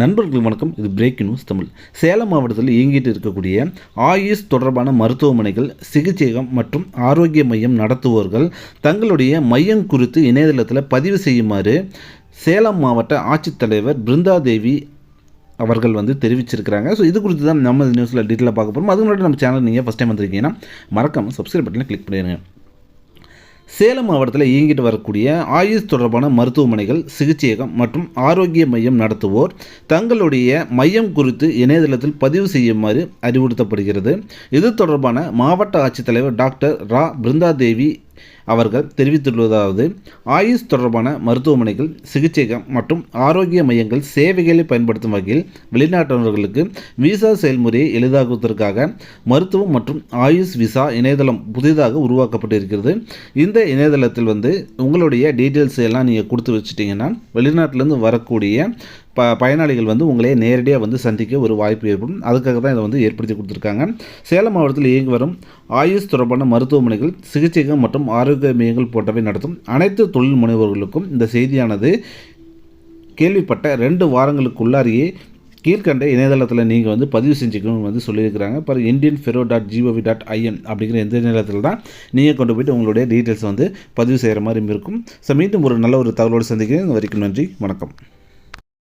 நண்பர்கள் வணக்கம். இது பிரேக் நியூஸ் தமிழ். சேலம் மாவட்டத்தில் இயங்கிட்டு இருக்கக்கூடிய ஆயுஷ் தொடர்பான மருத்துவமனைகள் சிகிச்சையகம் மற்றும் ஆரோக்கிய மையம் நடத்துவோர்கள் தங்களுடைய மையம் குறித்து இணையதளத்தில் பதிவு செய்யுமாறு சேலம் மாவட்ட ஆட்சித்தலைவர் பிருந்தாதேவி அவர்கள் வந்து தெரிவிச்சிருக்கிறாங்க. ஸோ இது குறித்து தான் நம்ம நியூஸில் டீட்டெயிலாக பார்க்க போகிறோம் அதுக்கு முன்னாடி நம்ம சேனல் நீங்கள் ஃபஸ்ட் டைம் வந்திருக்கீங்கன்னா மறக்காமல் சப்ஸ்கிரைப் பட்டனை கிளிக் பண்ணிடுங்க சேலம் மாவட்டத்தில் இயங்கிட்டு வரக்கூடிய ஆயுஷ் தொடர்பான மருத்துவமனைகள் சிகிச்சையகம் மற்றும் ஆரோக்கிய மையம் நடத்துவோர் தங்களுடைய மையம் குறித்து இணையதளத்தில் பதிவு செய்யுமாறு அறிவுறுத்தப்படுகிறது. இது தொடர்பான மாவட்ட ஆட்சித்தலைவர் டாக்டர் ரா. பிருந்தாதேவி அவர்கள் தெரிவித்துள்ளதாவது ஆயுஷ் தொடர்பான மருத்துவமனைகள் சிகிச்சைகள் மற்றும் ஆரோக்கிய மையங்கள் சேவைகளை பயன்படுத்தும் வகையில் வெளிநாட்டினர்களுக்கு விசா செயல்முறையை எளிதாக்குவதற்காக மருத்துவம் மற்றும் ஆயுஷ் விசா இணையதளம் புதிதாக உருவாக்கப்பட்டிருக்கிறது. இந்த இணையதளத்தில் வந்து உங்களுடைய டீட்டெயில்ஸ் எல்லாம் நீங்கள் கொடுத்து வச்சுட்டிங்கன்னா வெளிநாட்டிலேருந்து வரக்கூடிய ப பயனாளிகள் வந்து உங்களே நேரடியாக வந்து சந்திக்க ஒரு வாய்ப்பு ஏற்படும். அதுக்காக தான் இதை வந்து ஏற்படுத்தி கொடுத்துருக்காங்க. சேலம் மாவட்டத்தில் இயங்கி வரும் ஆயுஷ் தொடர்பான மருத்துவமனைகள் சிகிச்சைகள் மற்றும் ஆரோக்கிய மையங்கள் போன்றவை நடத்தும் அனைத்து தொழில் முனைவோர்களுக்கும் இந்த செய்தியானது கேள்விப்பட்ட ரெண்டு வாரங்களுக்குள்ளாரியே கீழ்கண்ட இணையதளத்தில் நீங்கள் வந்து பதிவு செஞ்சுக்கணும்னு வந்து சொல்லியிருக்கிறாங்க. Per Indian FRRO dot GOV dot IN அப்படிங்கிற எந்த இணையதளத்தில் தான் நீங்கள் கொண்டு போயிட்டு உங்களுடைய டீட்டெயில்ஸ் வந்து பதிவு செய்கிற மாதிரி இருக்கும். ஸோ மீண்டும் ஒரு நல்ல ஒரு தகவலோடு சந்திக்கிறேன். வரைக்கும் நன்றி வணக்கம்.